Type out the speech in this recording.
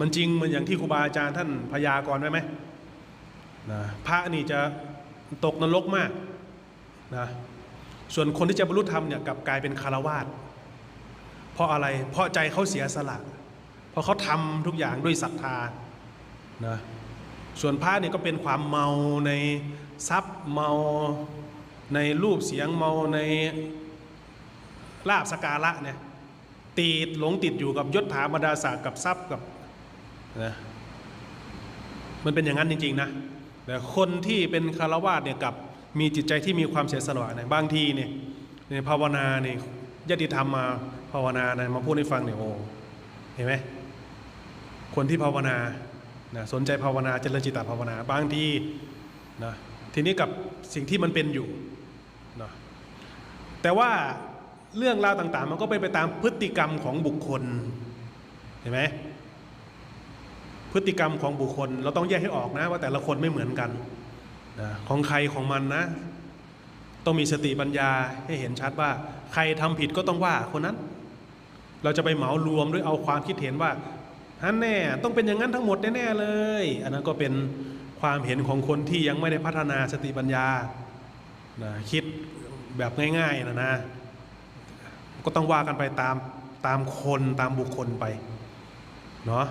มันจริงเหมันอย่างที่ครูบาอาจารย์ท่านพยากรณ์ไว้ไหมนะพระนี่จะตกนรกมากนะส่วนคนที่จะบรรลุธรรมเนี่ยกลับกลายเป็นคารวาสเพราะอะไรเพราะใจเขาเสียสละเพราะเขาทำทุกอย่างด้วยศรัทธานะส่วนพระเนี่ยก็เป็นความเมาในทรัพย์เมาในรูปเสียงเมาในลาบสกการะเนี่ยติดหลงติดอยู่กับยศถาบรรดาศักดิ์กับทรัพย์กับ นะมันเป็นอย่างนั้นจริงๆนะแต่คนที่เป็นคารวาสเนี่ยกับมีจิตใจที่มีความเสียสละเนี่ยบางทีเนี่ยในภาวนาเนี่ยญาติธรรมมาภาวนานะมาพูดให้ฟังเนี่ยโอ้เห็นไหมคนที่ภาวนานะสนใจภาวนาเจริญจิตตภาวนา บางทีนะทีนี้กับสิ่งที่มันเป็นอยู่นะแต่ว่าเรื่องราวต่างๆ มันก็เป็นไปตามพฤติกรรมของบุคคลเห็นไหม พฤติกรรมของบุคคล เราต้องแยกให้ออกนะว่าแต่ละคนไม่เหมือนกันนะของใครของมันนะ ต้องมีสติปัญญาให้เห็นชัดว่า ใครทำผิดก็ต้องว่าคนนั้น เราจะไปเหมารวมด้วยเอาความคิดเห็นว่าฮันแน่ต้องเป็นอย่างนั้นทั้งหมดแน่ๆเลย อันนั้นก็เป็นความเห็นของคนที่ยังไม่ได้พัฒนาสติปัญญานะคิดแบบง่ายๆนะนะก็ต้องว่ากันไปตามตามคนตามบุคคลไปเนาะ